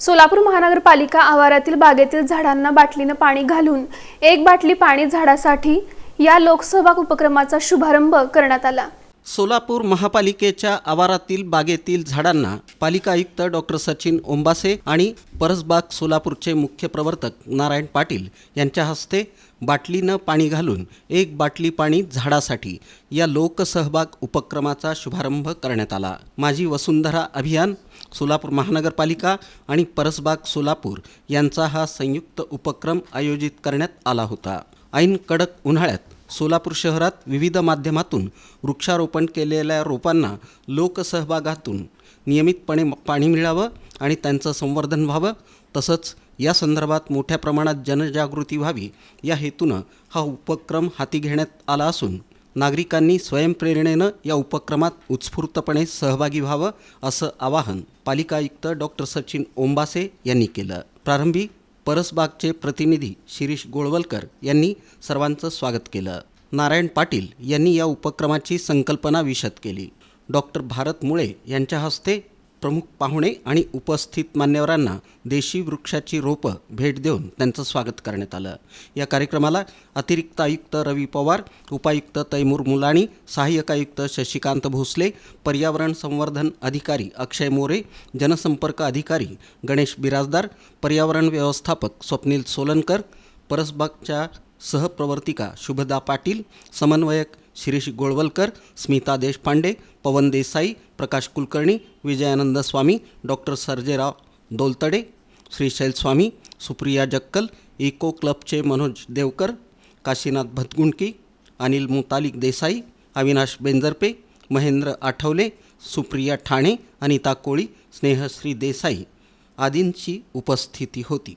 सोलापूर महानगरपालिका आवारातील बागेतील झाडांना बाटलीनं पाणी घालून एक बाटली पाणी झाडासाठी या लोकसहभाग उपक्रमाचा शुभारंभ करण्यात आला. सोलापूर महापालिकेच्या आवारातील बागेतील झाडांना पालिका आयुक्त डॉक्टर सचिन ओंबासे आणि परसबाग सोलापूरचे मुख्य प्रवर्तक नारायण पाटील यांच्या हस्ते बाटलीनं पाणी घालून एक बाटली पाणी झाडासाठी या लोकसहभाग उपक्रमाचा शुभारंभ करण्यात आला. माझी वसुंधरा अभियान सोलापूर महानगरपालिका आणि परसबाग सोलापूर यांचा हा संयुक्त उपक्रम आयोजित करण्यात आला होता. ऐन कडक उन्हाळ्यात सोलापूर शहरात विविध माध्यमातून वृक्षारोपण केलेल्या रोपांना लोकसहभागातून नियमितपणे पाणी मिळावं आणि त्यांचं संवर्धन व्हावं तसंच या संदर्भात मोठ्या प्रमाणात जनजागृती व्हावी या हेतूनं हा उपक्रम हाती घेण्यात आला असून नागरिकांनी स्वयंप्रेरणेनं या उपक्रमात उत्स्फूर्तपणे सहभागी व्हावं असं आवाहन पालिका आयुक्त डॉक्टर सचिन ओंबासे यांनी केलं. प्रारंभी परसबागचे प्रतिनिधी शिरीष गोळवलकर यांनी सर्वांचं स्वागत केलं. नारायण पाटील यांनी या उपक्रमाची संकल्पना विशद केली. डॉक्टर भारत मुळे यांच्या हस्ते प्रमुख पाहुणे आणि उपस्थित मान्यवरांना देशी वृक्षाची रोपं भेट देऊन त्यांचं स्वागत करण्यात आलं. या कार्यक्रमाला अतिरिक्त आयुक्त रवी पवार उपायुक्त तैमूर मुलाणी सहाय्यक आयुक्त शशिकांत भोसले पर्यावरण संवर्धन अधिकारी अक्षय मोरे जनसंपर्क अधिकारी गणेश बिराजदार पर्यावरण व्यवस्थापक स्वप्नील सोलनकर परसबागच्या सहप्रवर्तिका शुभदा पाटील समन्वयक शिरीष गोळवलकर स्मिता देशपांडे पवन देसाई प्रकाश कुलकर्णी विजयानंद स्वामी डॉक्टर सर्जेराव दोलतडे श्रीशैल स्वामी सुप्रिया जक्कल इको क्लबचे मनोज देवकर काशीनाथ भतगुंडकी अनिल मुतालिक देसाई अविनाश बेंजरपे महेंद्र आठवले सुप्रिया ठाणे अनिता कोळी स्नेहश्री देसाई आदींची उपस्थिती होती.